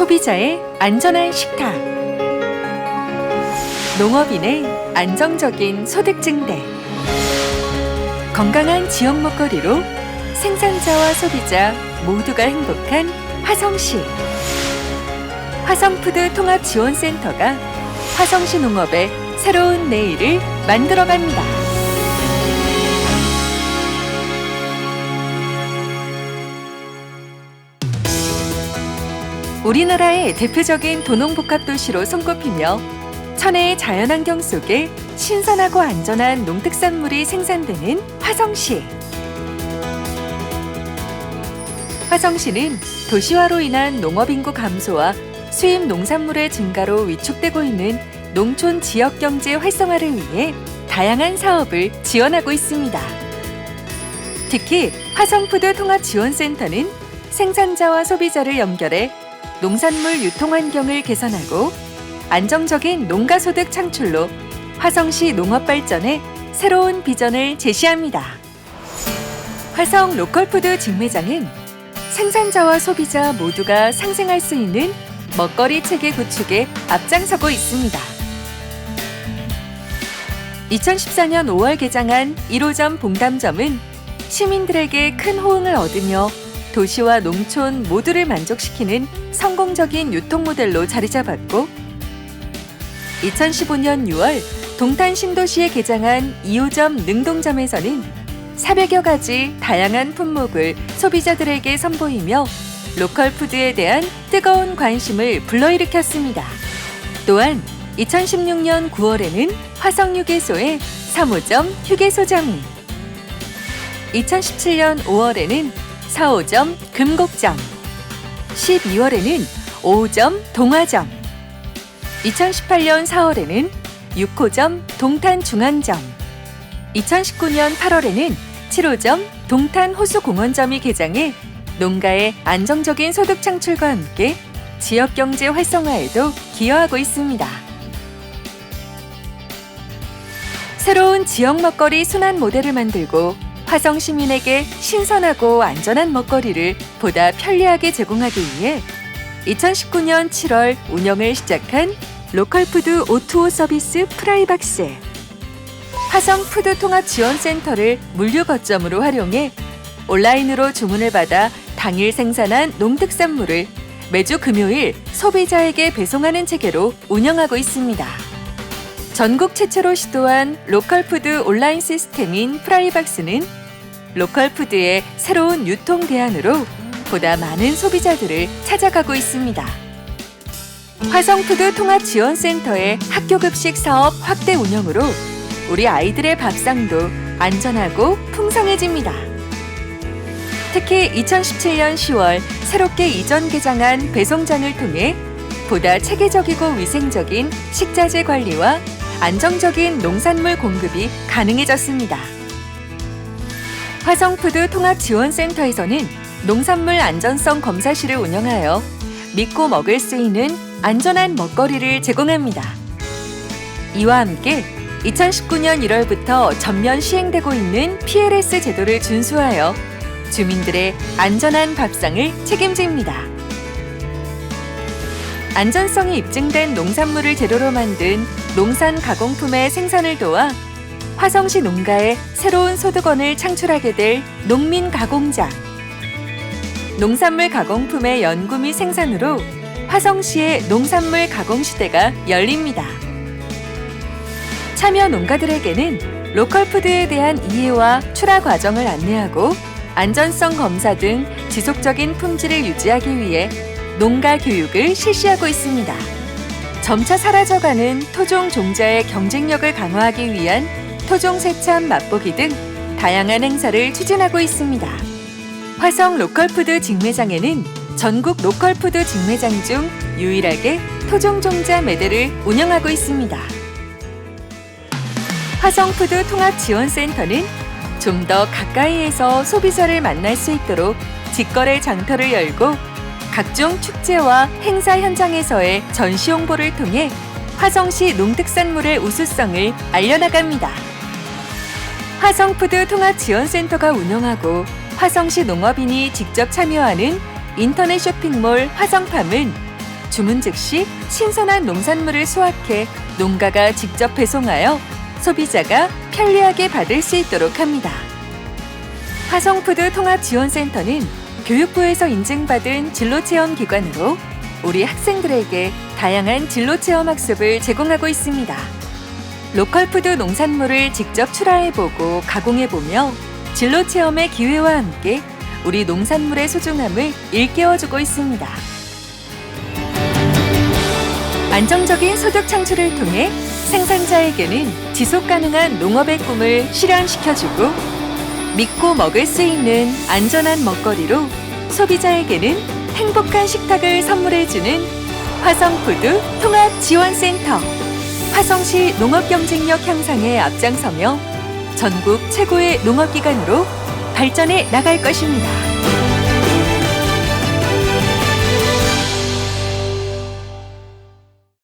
소비자의 안전한 식탁. 농업인의 안정적인 소득 증대. 건강한 지역 먹거리로 생산자와 소비자 모두가 행복한 화성시. 화성푸드 통합지원센터가 화성시 농업의 새로운 내일을 만들어갑니다. 우리나라의 대표적인 도농복합 도시로 손꼽히며 천혜의 자연환경 속에 신선하고 안전한 농특산물이 생산되는 화성시. 화성시는 도시화로 인한 농업인구 감소와 수입 농산물의 증가로 위축되고 있는 농촌 지역 경제 활성화를 위해 다양한 사업을 지원하고 있습니다. 특히 화성푸드 통합 지원센터는 생산자와 소비자를 연결해 농산물 유통 환경을 개선하고 안정적인 농가 소득 창출로 화성시 농업 발전에 새로운 비전을 제시합니다. 화성 로컬푸드 직매장은 생산자와 소비자 모두가 상생할 수 있는 먹거리 체계 구축에 앞장서고 있습니다. 2014년 5월 개장한 1호점 봉담점은 시민들에게 큰 호응을 얻으며 도시와 농촌 모두를 만족시키는 성공적인 유통 모델로 자리 잡았고 2015년 6월 동탄 신도시에 개장한 2호점 능동점에서는 400여 가지 다양한 품목을 소비자들에게 선보이며 로컬 푸드에 대한 뜨거운 관심을 불러일으켰습니다. 또한 2016년 9월에는 화성 휴게소에 3호점 휴게소점이 2017년 5월에는 4호점 금곡점 12월에는 5호점 동화점 2018년 4월에는 6호점 동탄 중앙점 2019년 8월에는 7호점 동탄 호수공원점이 개장해 농가의 안정적인 소득 창출과 함께 지역 경제 활성화에도 기여하고 있습니다. 새로운 지역 먹거리 순환 모델을 만들고 화성 시민에게 신선하고 안전한 먹거리를 보다 편리하게 제공하기 위해 2019년 7월 운영을 시작한 로컬푸드 O2O 서비스 프라이박스 화성 푸드 통합 지원센터를 물류 거점으로 활용해 온라인으로 주문을 받아 당일 생산한 농특산물을 매주 금요일 소비자에게 배송하는 체계로 운영하고 있습니다. 전국 최초로 시도한 로컬푸드 온라인 시스템인 프라이박스는 로컬 푸드의 새로운 유통 대안으로 보다 많은 소비자들을 찾아가고 있습니다. 화성푸드 통합지원센터의 학교급식 사업 확대 운영으로 우리 아이들의 밥상도 안전하고 풍성해집니다. 특히 2017년 10월 새롭게 이전 개장한 배송장을 통해 보다 체계적이고 위생적인 식자재 관리와 안정적인 농산물 공급이 가능해졌습니다. 화성푸드 통합지원센터에서는 농산물 안전성 검사실을 운영하여 믿고 먹을 수 있는 안전한 먹거리를 제공합니다. 이와 함께 2019년 1월부터 전면 시행되고 있는 PLS 제도를 준수하여 주민들의 안전한 밥상을 책임집니다. 안전성이 입증된 농산물을 재료로 만든 농산 가공품의 생산을 도와 화성시 농가에 새로운 소득원을 창출하게 될 농민 가공장. 농산물 가공품의 연구 및 생산으로 화성시의 농산물 가공 시대가 열립니다. 참여 농가들에게는 로컬푸드에 대한 이해와 출하 과정을 안내하고 안전성 검사 등 지속적인 품질을 유지하기 위해 농가 교육을 실시하고 있습니다. 점차 사라져가는 토종 종자의 경쟁력을 강화하기 위한 토종 세참 맛보기 등 다양한 행사를 추진하고 있습니다. 화성 로컬푸드 직매장에는 전국 로컬푸드 직매장 중 유일하게 토종 종자 매대를 운영하고 있습니다. 화성푸드 통합지원센터는 좀 더 가까이에서 소비자를 만날 수 있도록 직거래 장터를 열고 각종 축제와 행사 현장에서의 전시 홍보를 통해 화성시 농특산물의 우수성을 알려나갑니다. 화성푸드 통합지원센터가 운영하고 화성시 농업인이 직접 참여하는 인터넷 쇼핑몰 화성팜은 주문 즉시 신선한 농산물을 수확해 농가가 직접 배송하여 소비자가 편리하게 받을 수 있도록 합니다. 화성푸드 통합지원센터는 교육부에서 인증받은 진로체험 기관으로 우리 학생들에게 다양한 진로체험 학습을 제공하고 있습니다. 로컬푸드 농산물을 직접 출하해보고 가공해보며 진로 체험의 기회와 함께 우리 농산물의 소중함을 일깨워주고 있습니다. 안정적인 소득 창출을 통해 생산자에게는 지속 가능한 농업의 꿈을 실현시켜주고 믿고 먹을 수 있는 안전한 먹거리로 소비자에게는 행복한 식탁을 선물해주는 화성푸드 통합지원센터 화성시 농업 경쟁력 향상에 앞장서며 전국 최고의 농업 기관으로 발전해 나갈 것입니다.